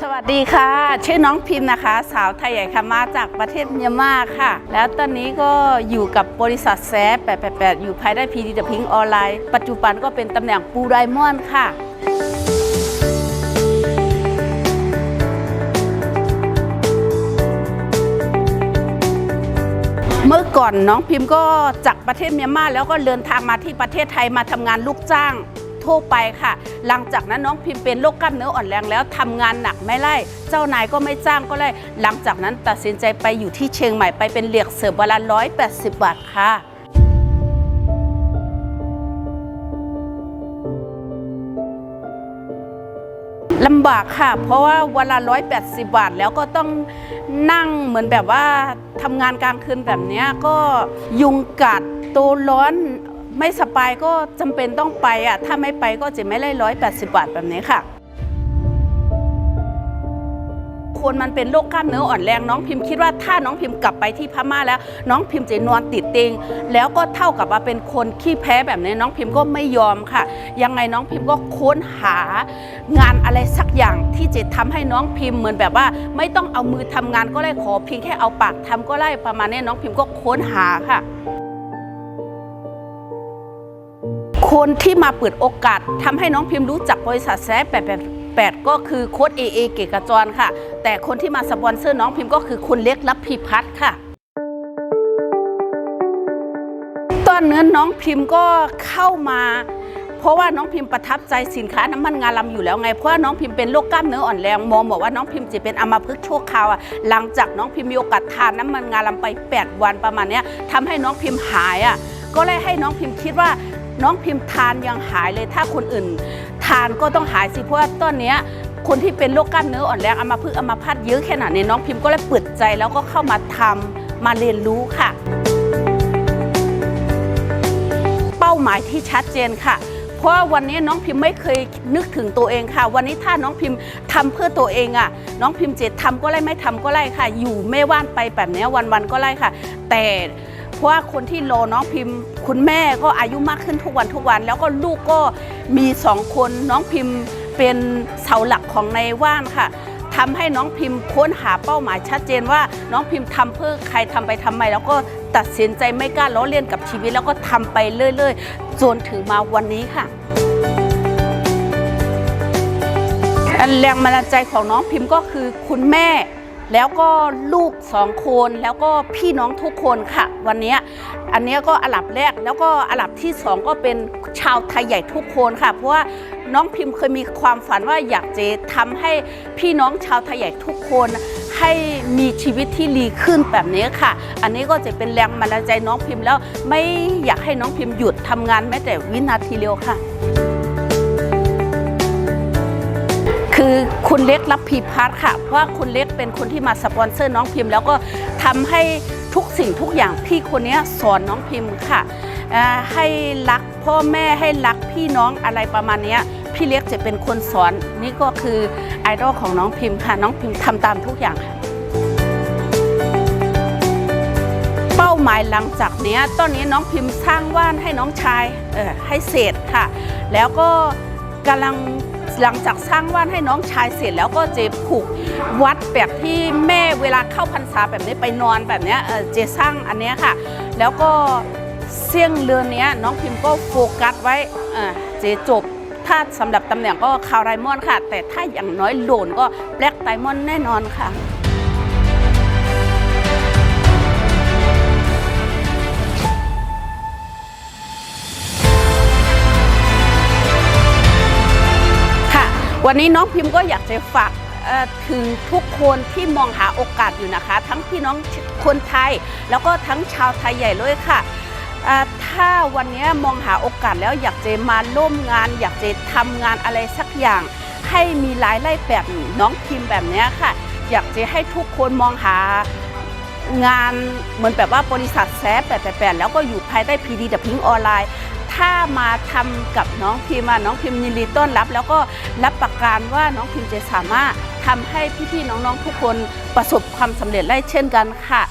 สวัสดีค่ะ ชื่อน้องพิมพ์นะคะ สาวไทยใหญ่ค่ะมาจากประเทศเมียนมาค่ะ แล้วตอนนี้ก็อยู่กับบริษัทแซฟ888 อยู่ภายใต้พีดีเดพิงออนไลน์ ปัจจุบันก็เป็นตำแหน่งปูไดมอนด์ค่ะเมื่อก่อนน้องพิมพ์ก็จากประเทศเมียนมาแล้วก็เดินทางมาที่ประเทศไทยมาทำงานลูกจ้าง ทั่วไปค่ะ หลังจากนั้นน้องพิมเป็นโรคกล้ามเนื้ออ่อนแรงแล้วทำงานหนักไม่ไล่ เจ้านายก็ไม่จ้างก็เลยหลังจากนั้นตัดสินใจไปอยู่ที่เชียงใหม่ไปเป็นเหลียกเสิร์ฟวันละร้อยแปดสิบาทค่ะลำบากค่ะ เพราะว่าเวลา180 บาทแล้วก็ต้องนั่งเหมือนแบบว่าทำงานกลางคืนแบบนี้ก็ยุงกัดตัวร้อน ไม่สบายก็จำเป็นต้องไปอะถ้าไม่ไปก็จะไม่ได้180บบาทแบบนี้ค่ะ คนมันเป็นโรคกล้ามเนื้ออ่อนแรงน้องพิมพ์คิดว่าถ้าน้องพิมพ์กลับไปที่พม่าแล้ว น้องพิมพ์จะนอนติดเตียงแล้วก็เท่ากับว่าเป็นคนขี้แพ้แบบนี้น้องพิมพ์ก็ไม่ยอมค่ะ ยังไงน้องพิมพ์ก็ค้นหางานอะไรสักอย่างที่จะทำให้น้องพิมพ์เหมือนแบบว่า ไม่ต้องเอามือทำงานก็ได้ขอเพียงแค่เอาปากทำก็ได้ประมาณนี้น้องพิมพ์ก็ค้นหาค่ะ คนที่มาเปิดโอกาสทำให้น้องพิมพ์รู้จักบริษัทแซฟ888ก็คือโค้ด AA เอเกกจรค่ะ แต่คนที่มาสปอนเซอร์น้องพิมพ์ก็คือคุณเล็กรับพิพัฒน์ค่ะตอนเนั้นน้องพิมพ์ก็เข้ามาเพราะว่าน้องพิมพ์ประทับใจสินค้าน้ำมันงาลำอยู่แล้วไง เพราะว่าน้องพิมพ์เป็นโรคกล้ามเนื้ออ่อนแรงหมอบอกว่าน้องพิมพ์จะเป็นอัมพฤกษ์ชั่วคราวอะหลังจากน้องพิมพ์มีโอกาสทานน้ำมันงาลำไป 8 วันประมาณเนี้ยทำให้น้องพิมพ์หายอะก็เลยให้น้องพิมพ์คิดว่า น้องพิมพ์ทานยังหายเลยถ้าคนอื่น ทานก็ต้องหายสิเพราะว่าตอนเนี้ยคนที่เป็นโรคกล้ามเนื้ออ่อนแรงอัมาพฤกษ์อัมาพาตเยอะแค่ไหนเนี่ยน้องพิมพ์ก็เลยเปิดใจแล้วก็เข้ามาทำมาเรียนรู้ค่ะ เป้าหมายที่ชัดเจนค่ะ เพราะวันนี้น้องพิมพ์ไม่เคยนึกถึงตัวเองค่ะ วันนี้ถ้าน้องพิมพ์ทำเพื่อตัวเองอะน้องพิมพ์เจตทำก็ไล่ไม่ทำก็ไล่ค่ะ อยู่ไม่ว่านไปแบบนี้วันๆก็ไล่ค่ะ แต่ ราะว่าคนที่รอน้องพิมพ์ คุณแม่ก็อายุมากขึ้นทุกวันทุกวัน แล้วก็ลูกก็มีสองคนน้องพิมพ์เป็นเสาหลักของในว่านค่ะทำให้น้องพิมพ์ค้นหาเป้าหมายชัดเจนว่าน้องพิมพ์ทำเพื่อใครทำไปทำไมแล้วก็ตัดสินใจไม่กล้าล้อเลียนกับชีวิต แล้วก็ทำไปเรื่อยๆจนถึงมาวันนี้ค่ะแรงบันดาลใจของน้องพิมพ์ก็คือคุณแม่ แล้วก็ลูกสองคนแล้วก็พี่น้องทุกคนค่ะ วันนี้อันนี้ก็อันดับแรกแล้วก็อันดับที่สองก็เป็นชาวไทยใหญ่ทุกคนค่ะ เพราะว่าน้องพิมพ์เคยมีความฝันว่าอยากจะทำให้พี่น้องชาวไทยใหญ่ทุกคนให้มีชีวิตที่ดีขึ้นแบบนี้ค่ะ อันนี้ก็จะเป็นแรงบันดาลใจน้องพิมพ์แล้วไม่อยากให้น้องพิมพ์หยุดทำงานแม้แต่วินาทีเดียวค่ะ คือคุณเล็กรับพีพัฒน์ค่ะ เพราะคุณเล็กเป็นคนที่มาสปอนเซอร์น้องพิมพ์ แล้วก็ทำให้ทุกสิ่งทุกอย่างพี่คนนี้สอนน้องพิมพ์ค่ะให้รักพ่อแม่ให้รักพี่น้องอะไรประมาณนี้พี่เล็กจะเป็นคนสอนนี่ก็คือไอดอลของน้องพิมพ์ค่ะน้องพิมพ์ทำตามทุกอย่างค่ะเป้าหมายหลังจากนี้ตอนนี้น้องพิมพ์สร้างว่านให้น้องชายเออให้เสร็จค่ะ แล้วก็กำลัง หลังจากสร้างว่านให้น้องชายเสร็จแล้วก็จะผูกวัดแบบที่แม่เวลาเข้าพรรษาแบบนี้ไปนอนแบบนี้เจะสร้างอันนี้ค่ะ แล้วก็เสี่ยงเรือนนี้น้องพิมพ์ก็โฟกัสไว้เจะจบ ถ้าสำหรับตำแหน่งก็คาวไรมอนค่ะ แต่ถ้าอย่างน้อยโหลนก็แบล็กไดมอนด์แน่นอนค่ะ วันนี้น้องพิมพ์ก็อยากจะฝากถึงทุกคนที่มองหาโอกาสอยู่นะคะ ทั้งพี่น้องคนไทย แล้วก็ทั้งชาวไทยใหญ่เลยค่ะถ้าวันนี้มองหาโอกาสแล้วอยากจะมาร่วมงาน อยากจะทำงานอะไรสักอย่าง ให้มีรายได้แบบน้องพิมพ์แบบนี้ค่ะ อยากจะให้ทุกคนมองหางานเหมือนแบบว่าบริษัทแซฟ888แล้วก็อยู่ภายใต้พีดีแต่พิงออนไลน์ ถ้ามาทำกับน้องพิมพ์อะน้องพิมยินดีต้อนรับ แล้วก็รับประกันว่าน้องพิมจะสามารถทำให้พี่ๆน้องๆทุกคนประสบความสำเร็จได้เช่นกันค่ะ